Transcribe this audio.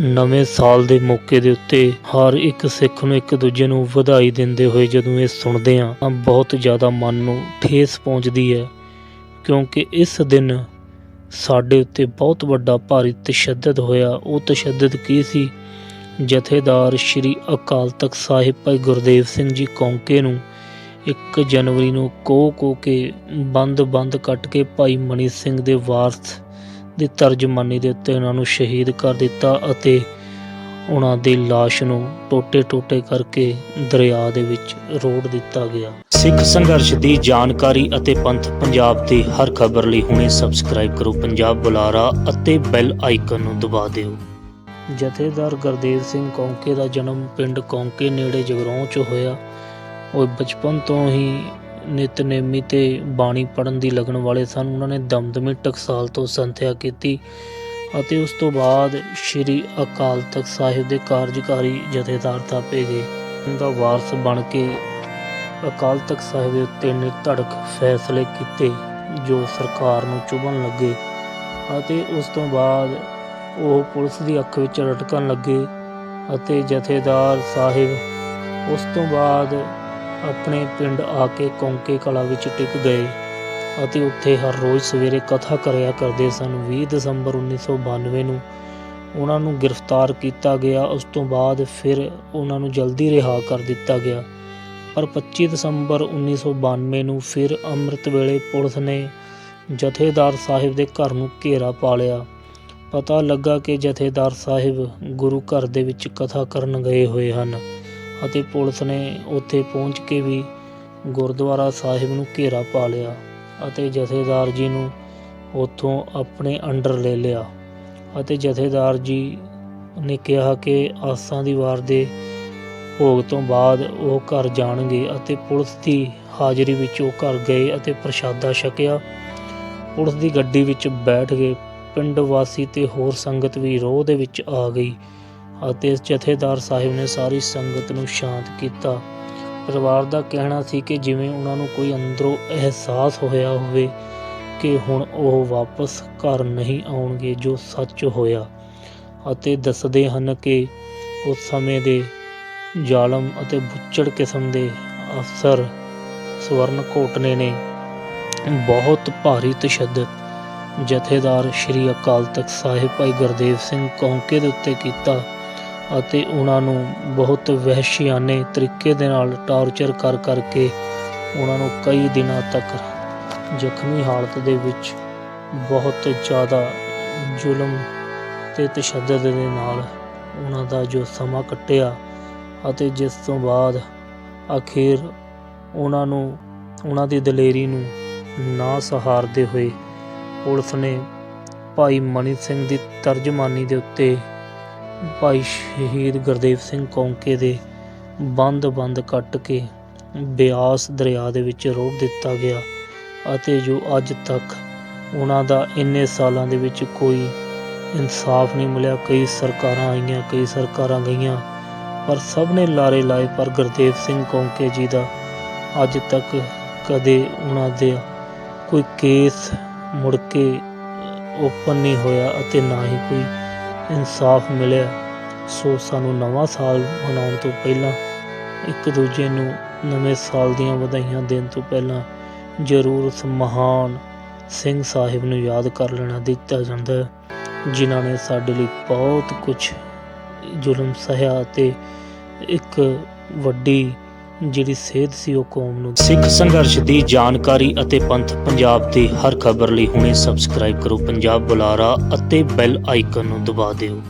ਨਵੇਂ ਸਾਲ ਦੇ ਮੌਕੇ ਦੇ ਉੱਤੇ ਹਰ ਇੱਕ ਸਿੱਖ ਨੂੰ ਇੱਕ ਦੂਜੇ ਨੂੰ ਵਧਾਈ ਦਿੰਦੇ ਹੋਏ ਜਦੋਂ ਇਹ ਸੁਣਦੇ ਹਾਂ, ਤਾਂ ਬਹੁਤ ਜ਼ਿਆਦਾ ਮਨ ਨੂੰ ਠੇਸ ਪਹੁੰਚਦੀ ਹੈ। ਕਿਉਂਕਿ ਇਸ ਦਿਨ ਸਾਡੇ ਉੱਤੇ ਬਹੁਤ ਵੱਡਾ ਭਾਰੀ ਤਸ਼ੱਦਦ ਹੋਇਆ। ਉਹ ਤਸ਼ੱਦਦ ਕੀ ਸੀ? ਜਥੇਦਾਰ ਸ਼੍ਰੀ ਅਕਾਲ ਤਖਤ ਸਾਹਿਬ ਭਾਈ ਗੁਰਦੇਵ ਸਿੰਘ ਜੀ ਕੌਂਕੇ ਨੂੰ 1 ਜਨਵਰੀ ਨੂੰ ਕੋ ਕੋ ਕੇ ਬੰਦ ਬੰਦ ਕੱਟ ਕੇ ਭਾਈ ਮਨੀ ਸਿੰਘ ਦੇ ਵਾਰਸ ਦੀ ਤਰਜਮਾਨੀ ਦੇ ਉੱਤੇ ਉਹਨਾਂ ਨੂੰ ਸ਼ਹੀਦ ਕਰ ਦਿੱਤਾ ਅਤੇ ਉਹਨਾਂ ਦੀ ਲਾਸ਼ ਨੂੰ ਟੋਟੇ-ਟੋਟੇ ਕਰਕੇ ਦਰਿਆ ਦੇ ਵਿੱਚ ਰੋੜ ਦਿੱਤਾ ਗਿਆ। ਸਿੱਖ ਸੰਘਰਸ਼ ਦੀ ਜਾਣਕਾਰੀ ਅਤੇ ਪੰਥ ਪੰਜਾਬ ਦੀ ਹਰ ਖਬਰ ਲਈ ਹੁਣੇ ਸਬਸਕ੍ਰਾਈਬ ਕਰੋ ਪੰਜਾਬ ਬੁਲਾਰਾ ਅਤੇ ਬੈਲ ਆਈਕਨ ਨੂੰ ਦਬਾ ਦਿਓ। ਜਥੇਦਾਰ ਗੁਰਦੇਵ ਸਿੰਘ ਕੌਂਕੇ ਦਾ ਜਨਮ ਪਿੰਡ ਕੌਂਕੇ ਨੇੜੇ ਜਗਰਾਉਂ 'ਚ ਹੋਇਆ। ਉਹ ਬਚਪਨ ਤੋਂ ਹੀ ਨਿਤਨੇਮੀ ਤੇ ਬਾਣੀ ਪੜਨ ਦੀ ਲਗਨ ਵਾਲੇ ਸਨ। ਉਹਨਾਂ ਨੇ ਦਮਦਮੀ ਟਕਸਾਲ ਤੋਂ ਸੰਥਿਆ ਕੀਤੀ ਅਤੇ ਉਸ ਤੋਂ ਬਾਅਦ ਸ੍ਰੀ ਅਕਾਲ ਤਖਤ ਸਾਹਿਬ ਦੇ ਕਾਰਜਕਾਰੀ ਜਥੇਦਾਰ ਥਾਪੇ ਗਏ। ਦਾ ਵਾਰਸ ਬਣ ਕੇ ਅਕਾਲ ਤਖਤ ਸਾਹਿਬ ਦੇ ਉੱਤੇ ਨਿਰਧੜਕ ਫੈਸਲੇ ਕੀਤੇ, ਜੋ ਸਰਕਾਰ ਨੂੰ ਚੁਭਣ ਲੱਗੇ ਅਤੇ ਉਸ ਤੋਂ ਬਾਅਦ ਉਹ ਪੁਲਿਸ ਦੀ ਅੱਖ ਵਿੱਚ ਰਟਕਣ ਲੱਗੇ ਅਤੇ ਜਥੇਦਾਰ ਸਾਹਿਬ ਉਸ ਤੋਂ ਬਾਅਦ ਆਪਣੇ ਪਿੰਡ ਆ ਕੇ ਕੌਂਕੇ ਕਲਾ ਵਿੱਚ ਟਿਕ ਗਏ ਅਤੇ ਉੱਥੇ ਹਰ ਰੋਜ਼ ਸਵੇਰੇ ਕਥਾ ਕਰਿਆ ਕਰਦੇ ਸਨ। 20 ਦਸੰਬਰ 1992 ਨੂੰ ਉਹਨਾਂ ਨੂੰ ਗ੍ਰਿਫਤਾਰ ਕੀਤਾ ਗਿਆ। ਉਸ ਤੋਂ ਬਾਅਦ ਫਿਰ ਉਹਨਾਂ ਨੂੰ ਜਲਦੀ ਰਿਹਾ ਕਰ ਦਿੱਤਾ ਗਿਆ। ਪਰ 25 ਦਸੰਬਰ 1992 ਨੂੰ ਫਿਰ ਅੰਮ੍ਰਿਤ ਵੇਲੇ ਪੁਲਿਸ ਨੇ ਜਥੇਦਾਰ ਸਾਹਿਬ ਦੇ ਘਰ ਨੂੰ ਘੇਰਾ ਪਾ ਲਿਆ। ਪਤਾ ਲੱਗਾ ਕਿ ਜਥੇਦਾਰ ਸਾਹਿਬ ਗੁਰੂ ਘਰ ਦੇ ਵਿੱਚ ਕਥਾ ਕਰਨ ਗਏ ਹੋਏ ਹਨ। ਅਤੇ ਪੁਲਿਸ ਨੇ ਉੱਥੇ ਪਹੁੰਚ ਕੇ ਵੀ ਗੁਰਦੁਆਰਾ ਸਾਹਿਬ ਨੂੰ ਘੇਰਾ ਪਾ ਲਿਆ ਅਤੇ ਜਥੇਦਾਰ ਜੀ ਨੂੰ ਉੱਥੋਂ ਆਪਣੇ ਅੰਡਰ ਲੈ ਲਿਆ ਅਤੇ ਜਥੇਦਾਰ ਜੀ ਨੇ ਕਿਹਾ ਕਿ ਆਸਾਂ ਦੀ ਵਾਰ ਦੇ ਭੋਗ ਤੋਂ ਬਾਅਦ ਉਹ ਘਰ ਜਾਣਗੇ ਅਤੇ ਪੁਲਿਸ ਦੀ ਹਾਜ਼ਰੀ ਵਿੱਚ ਉਹ ਘਰ ਗਏ ਅਤੇ ਪ੍ਰਸ਼ਾਦਾ ਛਕਿਆ। ਪੁਲਿਸ ਦੀ ਗੱਡੀ ਵਿੱਚ ਬੈਠ ਗਏ ਪਿੰਡ ਵਾਸੀ ਤੇ ਹੋਰ ਸੰਗਤ ਵੀ ਰੋਹ ਦੇ ਵਿੱਚ ਆ ਗਈ। ਅਤੇ ਜਥੇਦਾਰ ਸਾਹਿਬ ਨੇ ਸਾਰੀ ਸੰਗਤ ਨੂੰ ਸ਼ਾਂਤ ਕੀਤਾ। ਪਰਿਵਾਰ ਦਾ ਕਹਿਣਾ ਸੀ ਕਿ ਜਿਵੇਂ ਉਹਨਾਂ ਨੂੰ ਕੋਈ ਅੰਦਰੋਂ ਅਹਿਸਾਸ ਹੋਇਆ ਹੋਵੇ ਕਿ ਹੁਣ ਉਹ ਵਾਪਸ ਘਰ ਨਹੀਂ ਆਉਣਗੇ ਜੋ ਸੱਚ ਹੋਇਆ ਅਤੇ ਦੱਸਦੇ ਹਨ ਕਿ ਉਸ ਸਮੇਂ ਦੇ ਜ਼ਾਲਮ ਅਤੇ ਬੁੱਚੜ ਕਿਸਮ ਦੇ ਅਫਸਰ ਸਵਰਨ ਕੋਟਨੇ ਨੇ ਬਹੁਤ ਭਾਰੀ ਤਸ਼ੱਦਦ। ਜਥੇਦਾਰ ਸ਼੍ਰੀ ਅਕਾਲ ਤਖਤ ਸਾਹਿਬ ਭਾਈ ਗੁਰਦੇਵ ਸਿੰਘ ਕੌਂਕੇ ਦੇ ਉੱਤੇ ਕੀਤਾ ਅਤੇ ਉਹਨਾਂ ਨੂੰ ਬਹੁਤ ਵਹਿਸ਼ਿਆਨੇ ਤਰੀਕੇ ਦੇ ਨਾਲ ਟਾਰਚਰ ਕਰ ਕਰਕੇ ਉਹਨਾਂ ਨੂੰ ਕਈ ਦਿਨਾਂ ਤੱਕ ਜ਼ਖਮੀ ਹਾਲਤ ਦੇ ਵਿੱਚ ਬਹੁਤ ਜ਼ਿਆਦਾ ਜ਼ੁਲਮ ਤੇ ਤਸ਼ੱਦਦ ਦੇ ਨਾਲ ਉਹਨਾਂ ਦਾ ਜੋ ਸਮਾਂ ਕੱਟਿਆ ਅਤੇ ਜਿਸ ਤੋਂ ਬਾਅਦ ਅਖੀਰ ਉਹਨਾਂ ਨੂੰ, ਉਹਨਾਂ ਦੀ ਦਲੇਰੀ ਨੂੰ ਨਾ ਸਹਾਰਦੇ ਹੋਏ ਪੁਲਿਸ ਨੇ ਭਾਈ ਮਨੀ ਸਿੰਘ ਦੀ ਤਰਜਮਾਨੀ ਦੇ ਉੱਤੇ ਭਾਈ ਸ਼ਹੀਦ ਗੁਰਦੇਵ ਸਿੰਘ ਕੌਂਕੇ ਦੇ ਬੰਦ-ਬੰਦ ਕੱਟ ਕੇ ਬਿਆਸ ਦਰਿਆ ਦੇ ਵਿੱਚ ਰੋੜ ਦਿੱਤਾ ਗਿਆ ਅਤੇ ਜੋ ਅੱਜ ਤੱਕ ਉਹਨਾਂ ਦਾ ਇੰਨੇ ਸਾਲਾਂ ਦੇ ਵਿੱਚ ਕੋਈ ਇਨਸਾਫ ਨਹੀਂ ਮਿਲਿਆ, ਕਈ ਸਰਕਾਰਾਂ ਆਈਆਂ, ਕਈ ਸਰਕਾਰਾਂ ਗਈਆਂ, ਪਰ ਸਭ ਨੇ ਲਾਰੇ ਲਾਏ, ਪਰ ਗੁਰਦੇਵ ਸਿੰਘ ਕੌਂਕੇ ਜੀ ਦਾ ਅੱਜ ਤੱਕ ਕਦੇ ਉਹਨਾਂ ਦੇ ਕੋਈ ਕੇਸ ਮੁੜ ਕੇ ਓਪਨ ਨਹੀਂ ਹੋਇਆ ਅਤੇ ਨਾ ਹੀ ਕੋਈ ਇਨਸਾਫ ਮਿਲਿਆ। ਸੋ ਸਾਨੂੰ ਨਵਾਂ ਸਾਲ ਮਨਾਉਣ ਤੋਂ ਪਹਿਲਾਂ ਇੱਕ ਦੂਜੇ ਨੂੰ ਨਵੇਂ ਸਾਲ ਦੀਆਂ ਵਧਾਈਆਂ ਦੇਣ ਤੋਂ ਪਹਿਲਾਂ ਜ਼ਰੂਰ ਉਸ ਮਹਾਨ ਸਿੰਘ ਸਾਹਿਬ ਨੂੰ ਯਾਦ ਕਰ ਲੈਣਾ ਦਿੱਤਾ ਜਾਂਦਾ ਹੈ, ਜਿਨ੍ਹਾਂ ਨੇ ਸਾਡੇ ਲਈ ਬਹੁਤ ਕੁਝ ਜ਼ੁਲਮ ਸਹਿਆ ਅਤੇ ਇੱਕ ਵੱਡੀ ਜਿਹੜੀ ਸੇਧ ਸੀ ਉਹ ਕੌਮ ਨੂੰ ਸਿੱਖ ਸੰਘਰਸ਼ ਦੀ ਜਾਣਕਾਰੀ ਅਤੇ ਪੰਥ ਪੰਜਾਬ ਦੀ ਹਰ ਖਬਰ ਲਈ ਹੁਣੇ ਸਬਸਕ੍ਰਾਈਬ ਕਰੋ ਪੰਜਾਬ ਬੁਲਾਰਾ ਅਤੇ ਬੈਲ ਆਈਕਨ ਨੂੰ ਦਬਾ ਦਿਓ।